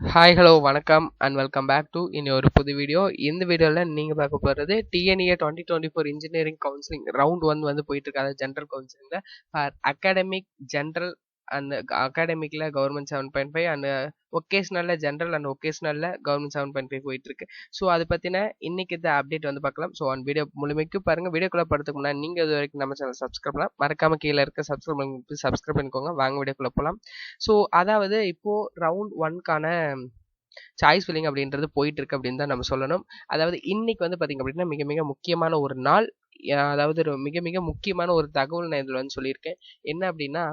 Hi hello வணக்கம் and welcome back to இனி ஒரு புது வீடியோ இந்த வீடியோவில் நீங்கள் பார்க்க போகிறது TNEA twenty twenty four engineering counselling round one வந்து போயிட்டு இருக்காது ஜென்ரல் கவுன்சிலிங்கில் ஃபார் அகாடமிக் ஜென்ரல் அந்த அகாடமிக்கில் government seven point five and ஒகேஷ்னல்ல general and ஒகேஷ்னலில் கவர்மெண்ட் செவன் பாயிண்ட் ஃபைவ் போயிட்டு இருக்கு ஸோ அதை பற்றின இன்னைக்கு இந்த அப்டேட் வந்து பார்க்கலாம் ஸோ அந்த வீடியோ முழுமைக்கு பாருங்கள் வீடியோக்குள்ளே படுத்துக்கு முன்னாடி நீங்கள் இது வரைக்கும் நம்ம சேனல் சப்ஸ்கிரைப் பண்ணலாம் மறக்காம கீழே இருக்க சப்ஸ்கிரைப் பண்ணி சப்ஸ்கிரைப் பண்ணிக்கோங்க. வாங்க வீடியோக்குள்ளே போகலாம் ஸோ அதாவது இப்போது ரவுண்ட் ஒன்க்கான சாய்ஸ் ஃபில்லிங் அப்படின்றது போயிட்டு இருக்கு அப்படின்னு தான் நம்ம சொல்லணும். அதாவது இன்னைக்கு வந்து பார்த்தீங்க அப்படின்னா மிக மிக முக்கியமான ஒரு நாள். அதாவது ஒரு மிக மிக முக்கியமான ஒரு தகவல் நான் இதில் வந்து சொல்லியிருக்கேன். என்ன அப்படின்னா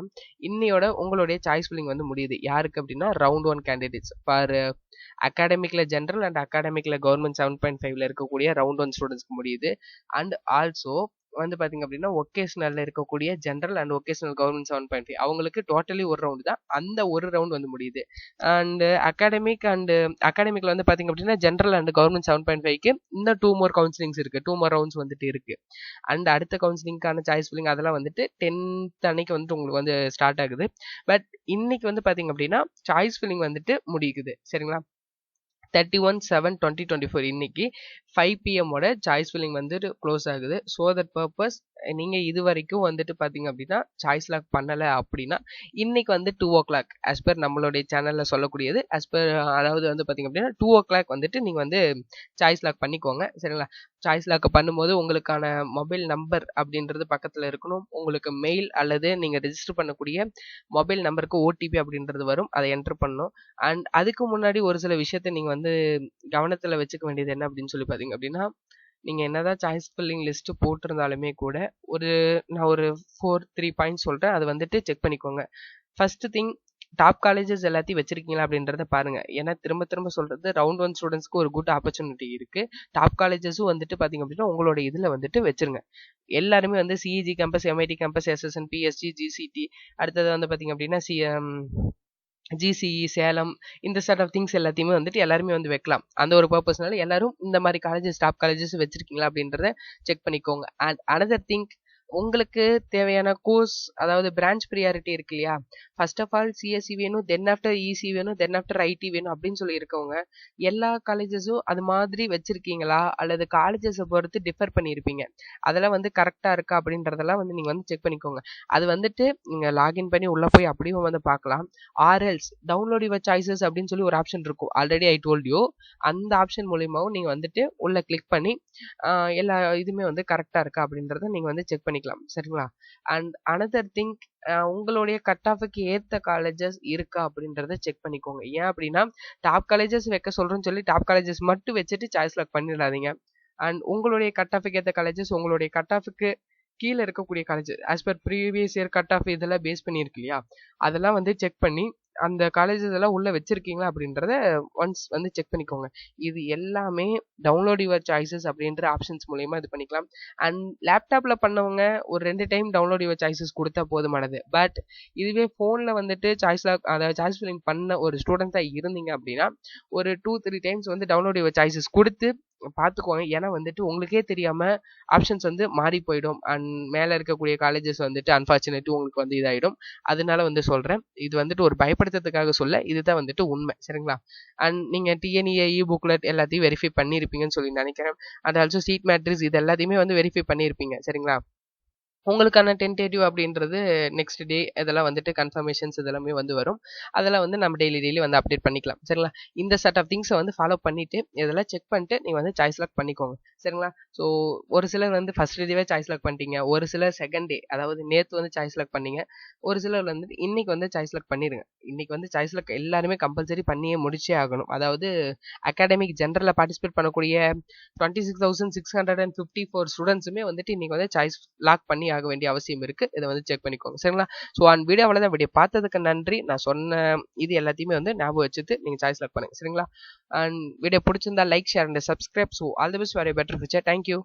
இன்னையோட உங்களுடைய சாய்ஸ் ஃபில்லிங் வந்து முடியுது. யாருக்கு அப்படின்னா ரவுண்ட் ஒன் கேண்டிடேட்ஸ் ஃபார் அகாடமிக்கில் ஜென்ரல் அண்ட் அகாடமிக்கில் கவர்மெண்ட் செவன் பாயிண்ட் ஃபைவ்ல இருக்கக்கூடிய ரவுண்ட் ஒன் ஸ்டூடெண்ட்ஸ்க்கு முடியுது. அண்ட் ஆல்சோ வந்து பார்த்தீங்க அப்படின்னா ஒகேஷனல்ல இருக்கக்கூடிய general and vocational government seven point five அவங்களுக்கு டோட்டலி ஒரு ரவுண்டு தான். அந்த ஒரு ரவுண்ட் வந்து முடியுது. அண்ட் அகாடமிக் அண்ட் அகாடமிக்ல வந்து பார்த்தீங்க அப்படின்னா general and government seven point ஃபைவ்க்கு இன்னும் டூ மோர் கவுன்சிலிங்ஸ் இருக்குது டூ மோர் ரவுண்ட்ஸ் வந்துட்டு இருக்குது அண்ட் அடுத்த கவுன்சிலிங்கான சாய்ஸ் ஃபில்லிங் அதெல்லாம் வந்துட்டு டென்த் அன்னைக்கு வந்துட்டு உங்களுக்கு வந்து ஸ்டார்ட் ஆகுது. பட் இன்னைக்கு வந்து பாத்தீங்க அப்படின்னா சாய்ஸ் ஃபில்லிங் வந்துட்டு முடியுது. சரிங்களா? Thirty one seven twenty twenty four இன்னைக்கு ஃபைவ் பிஎம்மோட சாய்ஸ் ஃபில்லிங் வந்துட்டு க்ளோஸ் ஆகுது. ஸோ தட் பர்பஸ் நீங்கள் இது வரைக்கும் வந்துட்டு பார்த்தீங்க அப்படின்னா சாய்ஸ் லாக் பண்ணலை அப்படின்னா இன்றைக்கி வந்து two o'clock as per நம்மளுடைய சேனலில் சொல்லக்கூடியது. ஆஸ் பர் அதாவது வந்து பார்த்தீங்க அப்படின்னா டூ ஓ கிளாக் வந்துட்டு நீங்கள் வந்து சாய்ஸ் லாக் பண்ணிக்கோங்க. சரிங்களா? சாய்ஸ் லாக் பண்ணும்போது உங்களுக்கான மொபைல் நம்பர் அப்படின்றது பக்கத்தில் இருக்கணும். உங்களுக்கு மெயில் அல்லது நீங்கள் ரெஜிஸ்டர் பண்ணக்கூடிய மொபைல் நம்பருக்கு ஓடிபி அப்படின்றது வரும். அதை என்டர் பண்ணணும். அண்ட் அதுக்கு முன்னாடி ஒரு சில விஷயத்த நீங்கள் வந்து கவனத்தில் வச்சுக்க வேண்டியது என்ன அப்படின்னு சொல்லி பார்த்தீங்க அப்படின்னா நீங்கள் என்னதான் சாய்ஸ் ஃபில்லிங் லிஸ்ட்டு போட்டிருந்தாலுமே கூட ஒரு நான் ஒரு ஃபோர் த்ரீ பாயிண்ட் சொல்கிறேன் அது வந்துட்டு செக் பண்ணிக்கோங்க. ஃபர்ஸ்ட் திங் டாப் காலேஜஸ் எல்லாத்தையும் வச்சிருக்கீங்களா அப்படின்றத பாருங்க. ஏன்னா திரும்ப திரும்ப சொல்றது ரவுண்ட் ஒன் ஸ்டூடெண்ட்ஸ்க்கு ஒரு குட் ஆப்பர்ச்சுனிட்டி இருக்கு. டாப் காலேஜஸும் வந்துட்டு பாத்தீங்க அப்படின்னா உங்களோட இதுல வந்துட்டு வச்சிருங்க. எல்லாருமே வந்து CEG campus MIT campus SSN PSG GCT அடுத்தது வந்து பாத்தீங்க அப்படின்னா சி ஜிசிஇ சேலம் இந்த சார்ட் ஆஃப் திங்ஸ் எல்லாத்தையுமே வந்துட்டு எல்லாருமே வந்து வைக்கலாம். அந்த ஒரு பர்பஸ்னால எல்லாரும் இந்த மாதிரி காலேஜஸ் டாப் காலேஜஸ் வச்சிருக்கீங்களா அப்படின்றத செக் பண்ணிக்கோங்க. அண்ட் அனதர் திங்க் உங்களுக்கு தேவையான கோர்ஸ் அதாவது பிரான்ச் ப்ரியாரிட்டி இருக்கு இல்லையா? ஃபர்ஸ்ட் ஆஃப் ஆல் சிஎஸ்சி வேணும் தென் ஆஃப்டர் இசி வேணும் தென் ஆஃப்டர் ஐடி வேணும் அப்படின்னு சொல்லி இருக்கவங்க எல்லா காலேஜஸும் அது மாதிரி வச்சிருக்கீங்களா? அல்லது காலேஜஸை பொறுத்து டிஃபர் பண்ணியிருப்பீங்க. அதெல்லாம் வந்து கரெக்டாக இருக்கா அப்படின்றதெல்லாம் வந்து நீங்கள் வந்து செக் பண்ணிக்கோங்க. அது வந்துட்டு நீங்கள் லாகின் பண்ணி உள்ளே போய் அப்படியும் வந்து பார்க்கலாம். ஆர்எல்ஸ் டவுன்லோட் யுவர் சாய்ஸஸ் அப்படின்னு சொல்லி ஒரு ஆப்ஷன் இருக்கும். ஆல்ரெடி ஐ டோல்ட் யூ அந்த ஆப்ஷன் மூலியமாகவும் நீங்கள் வந்துட்டு உள்ளே கிளிக் பண்ணி எல்லா இதுவுமே வந்து கரெக்டாக இருக்கா அப்படின்றத நீங்கள் வந்து செக் பண்ணிக்கலாம் சரிங்களா? அண்ட் அனதர் திங்க் உங்களுடைய கட் ஆஃபுக்கு ஏற்ற காலேஜஸ் இருக்கா அப்படின்றத செக் பண்ணிக்கோங்க. ஏன் அப்படின்னா டாப் காலேஜஸ் வைக்க சொல்றேன்னு சொல்லி டாப் காலேஜஸ் மட்டும் வச்சுட்டு சாய்ஸ் லாக் பண்ணிடாதீங்க. அண்ட் உங்களுடைய கட் ஆஃபுக்கு ஏற்ற காலேஜஸ் உங்களுடைய கட் ஆஃபுக்கு கீழே இருக்கக்கூடிய college as per previous year cut off இதெல்லாம் பேஸ் பண்ணியிருக்கு இல்லையா? அதெல்லாம் வந்து செக் பண்ணி அந்த காலேஜஸ் எல்லாம் உள்ள வச்சிருக்கீங்களா அப்படின்றத ஒன்ஸ் வந்து செக் பண்ணிக்கோங்க. இது எல்லாமே டவுன்லோட் யுவர் சாய்ஸஸ் அப்படின்ற ஆப்ஷன்ஸ் மூலயமா இது பண்ணிக்கலாம். அண்ட் லேப்டாப்ல பண்ணவங்க ஒரு ரெண்டு டைம் டவுன்லோட் யுவர் சாய்ஸஸ் கொடுத்தா போதுமானது. பட் இதுவே ஃபோனில் வந்துட்டு சாய்ஸ் அதாவது சாய்ஸ் ஃபில்லிங் பண்ண ஒரு ஸ்டூடெண்ட்ஸாக இருந்தீங்க அப்படின்னா ஒரு டூ த்ரீ டைம்ஸ் வந்து டவுன்லோட் யுவர் சாய்ஸஸ் கொடுத்து பார்த்துக்கோங்க ஏன்னா வந்துட்டு உங்களுக்கே தெரியாம ஆப்ஷன்ஸ் வந்து மாறி போயிடும். அண்ட் மேலே இருக்கக்கூடிய காலேஜஸ் வந்துட்டு அன்ஃபார்ச்சுனேட் உங்களுக்கு வந்து இதாகிடும் அதனால வந்து சொல்கிறேன் இது வந்துட்டு ஒரு பயப்படுத்துறதுக்காக சொல்ல இதுதான் வந்துட்டு உண்மை. சரிங்களா? அண்ட் நீங்கள் டிஎன்இஏ இ புக்லெட் எல்லாத்தையும் வெரிஃபை பண்ணியிருப்பீங்கன்னு சொல்லி நினைக்கிறேன். அண்ட் ஆல்சோ சீட் மேட்ரிக்ஸ் இது எல்லாத்தையுமே வந்து வெரிஃபை பண்ணியிருப்பீங்க. சரிங்களா? உங்களுக்கான டென்டேட்டிவ் அப்படின்றது நெக்ஸ்ட் டே இதெல்லாம் வந்துட்டு கன்ஃபர்மேஷன்ஸ் இதெல்லாமே வந்து வரும். அதெல்லாம் வந்து நம்ம டெய்லி டெய்லி வந்து அப்டேட் பண்ணிக்கலாம். சரிங்களா? இந்த செட் ஆஃப் திங்ஸை வந்து ஃபாலோ பண்ணிட்டு இதெல்லாம் செக் பண்ணிட்டு நீங்கள் வந்து சாய்ஸ் லாக் பண்ணிக்கோங்க. சரிங்களா? ஸோ ஒரு சிலர் வந்து ஃபர்ஸ்ட் டேவே சாய்ஸ் லாக் பண்ணிட்டீங்க. ஒரு சிலர் செகண்ட் டே அதாவது நேற்று வந்து சாய்ஸ் லாக் பண்ணீங்க. ஒரு சிலர் வந்து இன்னைக்கு வந்து சாய்ஸ் லாக் பண்ணிடுங்க இன்னைக்கு வந்து சாய்ஸ் லாக் எல்லாருமே கம்பல்சரி பண்ணியே முடிச்சே ஆகணும். அதாவது அகாடமிக் ஜென்ரலில் பார்ட்டிசிபேட் பண்ணக்கூடிய twenty six thousand six hundred and fifty four ஸ்டூடெண்ட்ஸுமே வந்துட்டு இன்னைக்கு வந்து சாய்ஸ் லாக் பண்ணி ஆக வேண்டிய அவசியம் இருக்கு. இதை வந்து செக் பண்ணிக்கோங்க. சரிங்களா? ஸோ அந்த வீடியோ அவ்வளோதான் வீடியோ பார்த்ததுக்கு நன்றி. நான் சொன்ன இது எல்லாத்தையுமே வந்து ஞாபகம் வச்சுட்டு நீங்கள் சாய்ஸ் லாக் பண்ணுங்க. சரிங்களா? அண்ட் வீடியோ பிடிச்சிருந்தா like share and subscribe so all the best for better future thank you